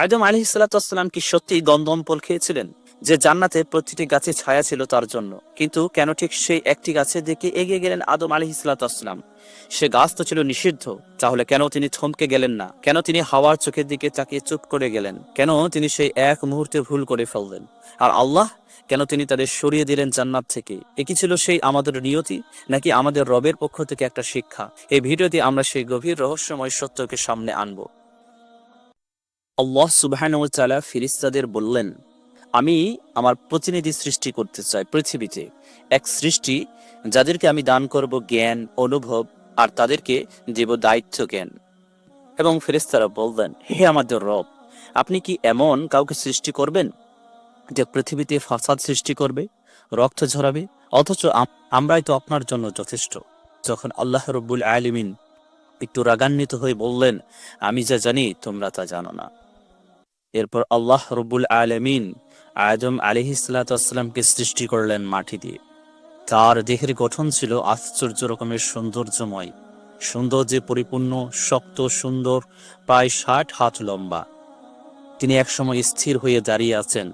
আদম আলী ইসালাতাম কি সত্যি গন্ধম ফল খেয়েছিলেন? যে জান্নাতে প্রতিটি গাছে ছায়া ছিল তার জন্য। কিন্তু কেন ঠিক সেই একটি গাছের দিকে এগিয়ে গেলেন আদম আলী ইসলাতাম সে গাছ তো ছিল নিষিদ্ধ। তাহলে কেন তিনি থমকে গেলেন না? কেন তিনি হাওয়ার চোখের দিকে তাকিয়ে চুপ করে গেলেন? কেন তিনি সেই এক মুহূর্তে ভুল করে ফেললেন? আর আল্লাহ? কেন তিনি তাদের সরিয়ে দিলেন জান্নাত থেকে? এ কি ছিল সেই আমাদের নিয়তি? নাকি আমাদের রবের পক্ষ থেকে একটা শিক্ষা? এই ভিডিওতে আমরা সেই গভীর রহস্যময় সত্যকে সামনে আনব। আল্লাহ সুবহান ফিরিস্তাদের বললেন, আমি আমার প্রতিনিধি সৃষ্টি করতে চাই পৃথিবীতে। এক সৃষ্টি যাদেরকে আমি দান করব জ্ঞান, অনুভব আর তাদেরকে দেব দায়িত্ব জ্ঞান। এবং ফেরেস্তারা বললেন, হে আমাদের রব, আপনি কি এমন কাউকে সৃষ্টি করবেন যে পৃথিবীতে ফাসাদ সৃষ্টি করবে, রক্ত ঝরাবে? অথচ আমরাই তো আপনার জন্য যথেষ্ট। যখন আল্লাহ রব্বুল আলমিন একটু রাগান্বিত হয়ে বললেন, আমি যা জানি তোমরা তা জানো না। এরপর আল্লাহ রব্বুল আলমিন আদম আলিহিসাল্লামকে সৃষ্টি করলেন মাটি দিয়ে। তার দেহের গঠন ছিল আশ্চর্য রকমের সৌন্দর্যময়। সৌন্দর্যে পরিপূর্ণ, শক্ত, সুন্দর, প্রায় ষাট হাত লম্বা। তিনি একসময় স্থির হয়ে দাঁড়িয়ে আছেন,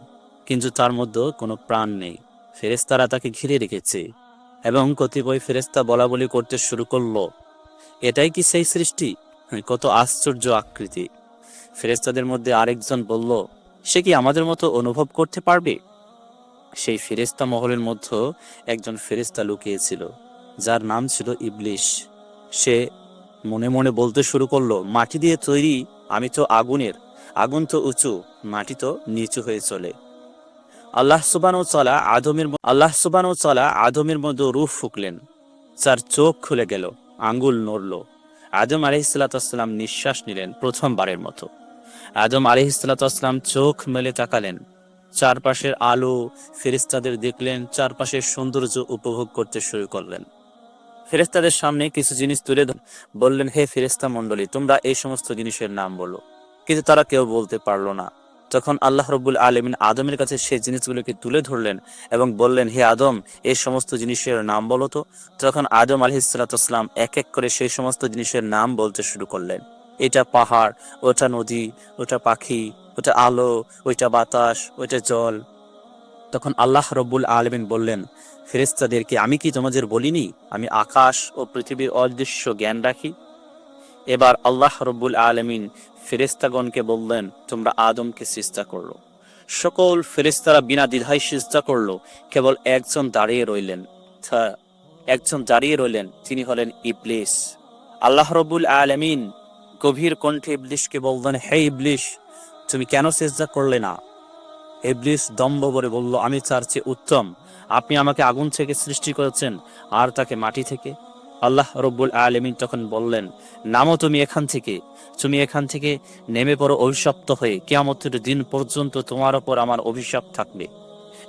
কিন্তু তার মধ্যে কোনো প্রাণ নেই। ফেরেস্তারা তাকে ঘিরে রেখেছে এবং কতিপয় ফেরেস্তা বলা বলি করতে শুরু করল, এটাই কি সেই সৃষ্টি? কত আশ্চর্য আকৃতি। ফেরেস্তাদের মধ্যে আরেকজন বলল, সে কি আমাদের মতো অনুভব করতে পারবে? সেই ফেরেস্তা মহলের মধ্যে একজন ফেরেস্তা লুকিয়েছিল, যার নাম ছিল ইবলিশ। সে মনে মনে বলতে শুরু করল, মাটি দিয়ে তৈরি, আমি তো আগুনের, আগুন তো উঁচু, মাটি তো নিচু হয়ে চলে। আল্লাহ সুবান ও চলা আদমের আল্লাহ সুবান ও চলা আদমের মধ্যে রূপ ফুকলেন। তার চোখ খুলে গেল, আঙ্গুল নড়ল। আদম আলহিসাল্লাম নিঃশ্বাস নিলেন প্রথমবারের মতো। আদম আলহিসাল্লাম চোখ মেলে তাকালেন। চারপাশের আলো ফেরিস্তাদের দেখলেন, চারপাশের সৌন্দর্য উপভোগ করতে শুরু করলেন। ফেরেস্তাদের সামনে কিছু জিনিস তুলে বললেন, হে ফেরেস্তা মন্ডলী তোমরা এই সমস্ত জিনিসের নাম বলো। কিন্তু তারা কেউ বলতে পারল না। তখন আল্লাহ রব্বুল আলমিন আদমের কাছে সেই জিনিসগুলোকে তুলে ধরলেন এবং বললেন, হে আদম, এই সমস্ত জিনিসের নাম বলো তো। তখন আদম আলহিসাল্লাম এক এক করে সেই সমস্ত জিনিসের নাম বলতে শুরু করলেন। এটা পাহাড়, ওটা নদী, ওটা পাখি, ওটা আলো, ওইটা বাতাস, ওইটা জল। তখন আল্লাহ রব্বুল আলমিন বললেন ফেরেস্তাদেরকে আমি কি তোমাদের বলিনি? আমি আকাশ ও পৃথিবীর অদৃশ্য জ্ঞান রাখি। এবার আল্লাহ রব্বুল আলমিন ফেরেস্তাগণকে বললেন, তোমরা আদমকে সিজদা করল সকল ফেরেস্তারা বিনা দ্বিধায় সিজদা করল। কেবল একজন দাঁড়িয়ে রইলেন। একজন দাঁড়িয়ে রইলেন, তিনি হলেন ইবলিস। আল্লাহ রব্বুল আলমিন গভীর কণ্ঠে ইবলিশকে বললেন, হে ইবলিশ তুমি কেন চেষ্টা করলে না? ইবলিশ দম্ভ করে বলল, আমি তার চেয়ে উত্তম। আপনি আমাকে আগুন থেকে সৃষ্টি করেছেন, আর তাকে মাটি থেকে আল্লাহ রব্বুল আলমিন তখন বললেন, নামো তুমি এখান থেকে। তুমি এখান থেকে নেমে পড়ো অভিশপ্ত হয়ে। কেয়ামতের দিন পর্যন্ত তোমার ওপর আমার অভিশাপ থাকবে।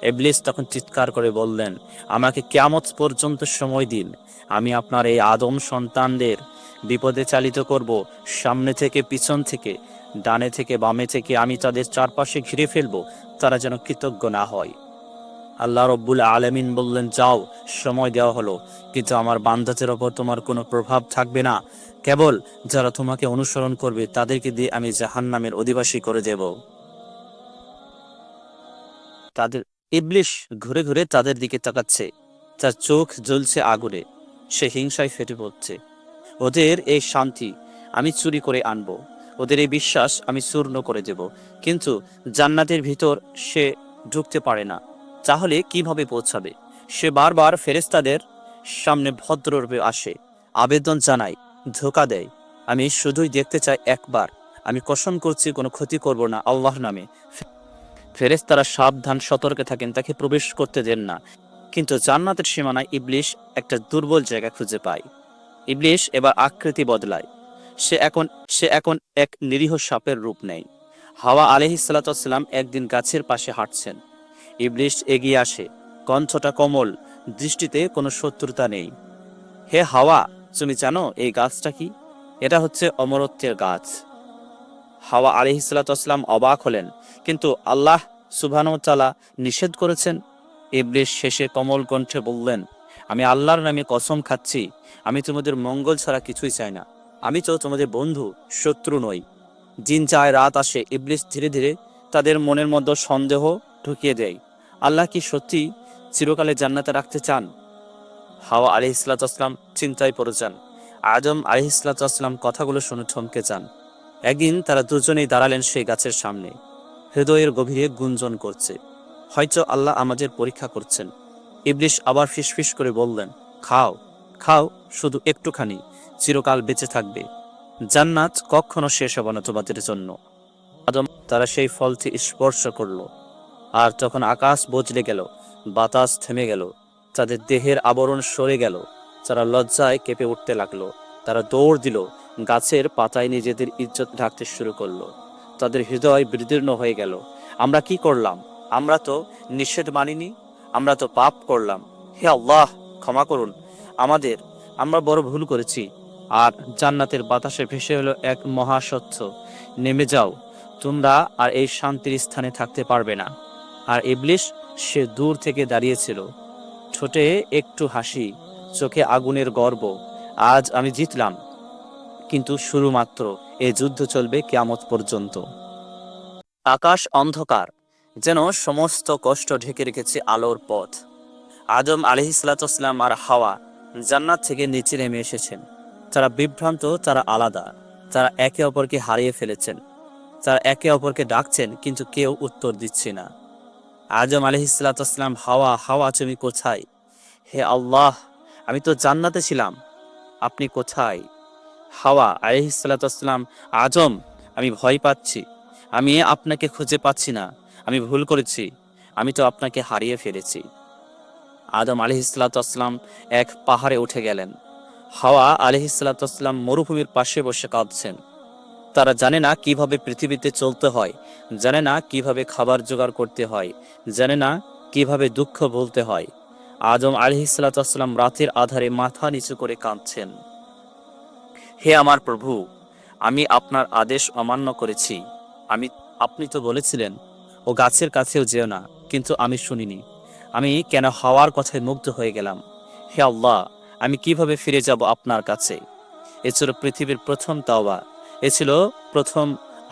এবলিস তখন চিৎকার করে বললেন, আমাকে কেয়ামত পর্যন্ত সময় দিন। আমি আপনার এই আদম সন্তানদের বিপদে চালিত করব। সামনে থেকে, পিছন থেকে, ডানে থেকে, বামে থেকে আমি তাদের চারপাশে ঘিরে ফেলব। তারা যেন কৃতজ্ঞ না হয়। আল্লাহ রব্বুল আলমিন বললেন, যাও, সময় দেওয়া হলো। কিন্তু আমার বান্দাদের ওপর তোমার কোনো প্রভাব থাকবে না। কেবল যারা তোমাকে অনুসরণ করবে, তাদেরকে দিয়ে আমি জাহান্নামের অধিবাসী করে দেব। তাদের, ইবলিশ ঘুরে ঘুরে তাদের দিকে তাকাচ্ছে। তার চোখ জ্বলছে আগুনে। সে হিংসায় ফেটে পড়ছে। ওদের এই শান্তি আমি চুরি করে আনব। ওদের এই বিশ্বাস আমি চূর্ণ করে দেব। কিন্তু জান্নাতের ভিতর সে ঢুকতে পারে না। তাহলে কীভাবে পৌঁছাবে? সে বারবার ফেরেস্তাদের সামনে ভদ্ররূপে আসে, আবেদন জানায়, ধোকা দেয়। আমি শুধুই দেখতে চাই একবার। আমি কসম করছি, কোনো ক্ষতি করব না আল্লাহ নামে। ফেরেস্তারা সাবধান, সতর্কে থাকেন, তাকে প্রবেশ করতে দেন না। কিন্তু জান্নাতের সীমানায় ইবলিশ একটা দুর্বল জায়গা খুঁজে পায়। ইবলিশ এবার আকৃতি বদলায়। সে এখন সে এখন এক নিরীহ সাপের রূপ নেয়। হাওয়া আলহিসাল্লাম একদিন গাছের পাশে হাঁটছেন। ইবলিশ এগিয়ে আসে। কণ্ঠটা কোমল, দৃষ্টিতে কোনো শত্রুতা নেই। হে হাওয়া, তুমি জানো এই গাছটা কি? এটা হচ্ছে অমরত্বের গাছ। হাওয়া আলিহিসাল্লাম অবাক হলেন, কিন্তু আল্লাহ সুবহানতালা নিষেধ করেছেন? ইবলিশ শেষে কমল কণ্ঠে বললেন, আমি আল্লাহর নামে কসম খাচ্ছি, আমি তোমাদের মঙ্গল ছাড়া কিছুই চাই না। আমি তো তোমাদের বন্ধু, শত্রু নই। দিন চায় রাত আসে ইবলিস ধীরে ধীরে তাদের মনের মধ্যে সন্দেহ ঢুকিয়ে দেয়। আল্লাহ কি সত্যি চিরকালে জান্নাতে রাখতে চান? হাওয়া আলি ইসলাতাম চিন্তায় পড়ে যান। আদম আলি ইসলাতাম কথাগুলো শুনে থমকে যান। একদিন তারা দুজনেই দাঁড়ালেন সেই গাছের সামনে। হৃদয়ের গভীরে গুঞ্জন করছে। হয়তো আল্লাহ আমাদের পরীক্ষা করছেন। ইবলিশ আবার ফিসফিস করে বললেন, খাও খাও, শুধু একটুখানি, চিরকাল বেঁচে থাকবে। জান্নাত কখনো শেষ হবে না তোমাদের জন্য। আদম তারা সেই ফলটি স্পর্শ করল। আর যখন আকাশ বজলে গেল, বাতাস থেমে গেল, তাদের দেহের আবরণ সরে গেল, তারা লজ্জায় কেঁপে উঠতে লাগল। তারা দৌড় দিল, গাছের পাতায় নিজেদের ইজ্জত ঢাকতে শুরু করল। তাদের হৃদয় বিদীর্ণ হয়ে গেল। আমরা কি করলাম? আমরা তো নিষেধ মানিনি, আমরা তো পাপ করলাম। হে আল্লাহ, ক্ষমা করুন। আমাদের, আমরা বড় ভুল করেছি। আর জান্নাতের বাতাসে ভেসে হলো এক মহাসত্য। নেমে যাও, তোমরা আর এই শান্তির স্থানে থাকতে পারবে না। আর ইবলিশ সে দূর থেকে দাঁড়িয়েছিল। ঠোঁটে একটু হাসি, চোখে আগুনের গর্ব, আজ আমি জিতলাম। কিন্তু শুরুমাত্র এ যুদ্ধ চলবে কেয়ামত পর্যন্ত। আকাশ অন্ধকার, যেন সমস্ত কষ্ট ঢেকে রেখেছে আলোর পথ। আদম আলহিসাল্লাম আর হাওয়া জান্নাত থেকে নিচে নেমে এসেছেন। তারা বিভ্রান্ত, তারা আলাদা, তারা একে অপরকে হারিয়ে ফেলেছেন। তারা একে অপরকে ডাকছেন, কিন্তু কেউ উত্তর দিচ্ছে না। আজম আলহিসাল্লাম হাওয়া হাওয়া তুমি কোথায়? হে আল্লাহ, আমি তো জান্নাতে ছিলাম, আপনি কোথায়? হাওয়া আলহিসাল্লাম আজম, আমি ভয় পাচ্ছি, আমি আপনাকে খুঁজে পাচ্ছি না, আমি ভুল করেছি, আমি তো আপনাকে হারিয়ে ফেলেছি। আদম আলহিসাল্লাম এক পাহাড়ে উঠে গেলেন। হাওয়া আলহিসাল্লাম মরুভূমির পাশে বসে কাঁদছেন। তারা জানে না কীভাবে পৃথিবীতে চলতে হয়, জানে না কীভাবে খাবার জোগাড় করতে হয়, জানে না কীভাবে দুঃখ বলতে হয়। আদম আলহিসাল্লাম রাতের আধারে মাথা নিচু করে কাঁদছেন। হে আমার প্রভু, আমি আপনার আদেশ অমান্য করেছি। আমি, আপনি তো বলেছিলেন, ও গাছের কাছেও যেও না, কিন্তু আমি শুনিনি। আমি কেন হাওয়ার কথায় মুগ্ধ হয়ে গেলাম? হে আল্লাহ, আমি কীভাবে ফিরে যাব আপনার কাছে? এছাড়া পৃথিবীর প্রথম তাওবা। এ ছিল প্রথম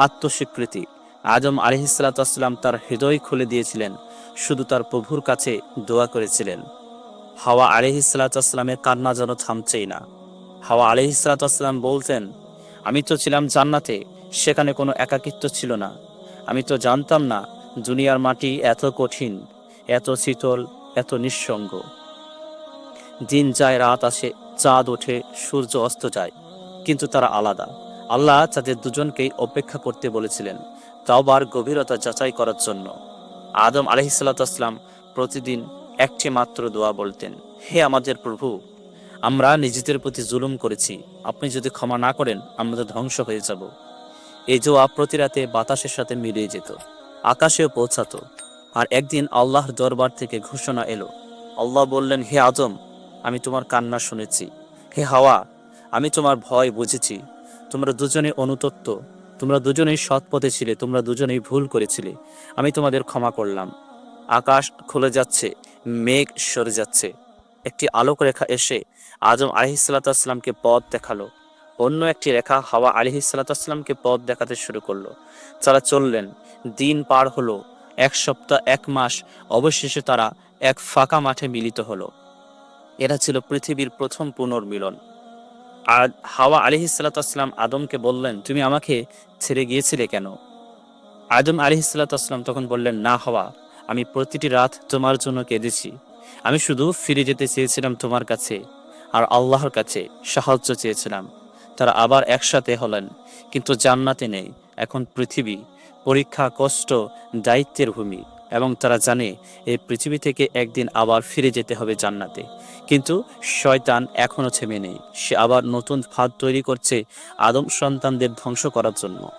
আত্মস্বীকৃতি। আজম আলহিসাল্লাম তার হৃদয় খুলে দিয়েছিলেন, শুধু তার প্রভুর কাছে দোয়া করেছিলেন। হাওয়া আলহিসাল্লামের কান্না যেন থামছেই না। হাওয়া আলহিসাল্লাম বলতেন, আমি তো ছিলাম জান্নাতে, সেখানে কোনো একাকিত্ব ছিল না। আমি তো জানতাম না দুনিয়ার মাটি এত কঠিন, এত শীতল, এত নিঃসঙ্গ। দিন যায়, রাত আসে, চাঁদ ওঠে, সূর্য অস্ত যায়, কিন্তু তারা আলাদা। আল্লাহ তাদের দুজনকেই অপেক্ষা করতে বলেছিলেন, তাওবার গভীরতা যাচাই করার জন্য। আদম আলহিসাল্লাম প্রতিদিন একটি মাত্র দোয়া বলতেন, হে আমাদের প্রভু, আমরা নিজেদের প্রতি জুলুম করেছি, আপনি যদি ক্ষমা না করেন, আমরা তো ধ্বংস হয়ে যাব। এই জোয়া প্রতি রাতে বাতাসের সাথে মিলিয়ে যেত, আকাশেও পৌঁছাতো, আর একদিন আল্লাহর দরবার থেকে ঘোষণা এলো, আল্লাহ বললেন, হে আদম, আমি তোমার কান্না শুনেছি, হে হাওয়া, আমি তোমার ভয় বুঝেছি তোমরা দুজনে অনুতপ্ত, তোমরা দুজনেই সৎ পথে ছিলে, তোমরা দুজনেই ভুল করেছিলে। আমি তোমাদের ক্ষমা করলাম। আকাশ খুলে যাচ্ছে, মেঘ সরে যাচ্ছে। একটি আলোক রেখা এসে আজম আলহিসাল্লাতামকে পথ দেখাল। অন্য একটি রেখা হাওয়া আলহিসাল্লাতামকে পথ দেখাতে শুরু করল। তারা চললেন। দিন পার হলো। এক সপ্তাহ, এক মাস, অবশেষে তারা এক ফাঁকা মাঠে মিলিত হলো। এরা ছিল পৃথিবীর প্রথম পুনর্মিলন। আর হাওয়া আলিহিসাল্লাতাম আদমকে বললেন, তুমি আমাকে ছেড়ে গিয়েছিলে কেন? আদম আলিহিসাল্লাতাম তখন বললেন, না হওয়া, আমি প্রতিটি রাত তোমার জন্য কেঁদেছি। আমি শুধু ফিরে যেতে চেয়েছিলাম তোমার কাছে আর আল্লাহর কাছে সাহায্য চেয়েছিলাম। তারা আবার একসাথে হলেন, কিন্তু জান্নাতে নেই। এখন পৃথিবী পরীক্ষা, কষ্ট, দায়িত্বের ভূমি। এবং তারা জানে এই পৃথিবী থেকে একদিন আবার ফিরে যেতে হবে জান্নাতে। কিন্তু শয়তান এখনও থেমে নেই। সে আবার নতুন ফাঁদ তৈরি করছে আদম সন্তানদের ধ্বংস করার জন্য।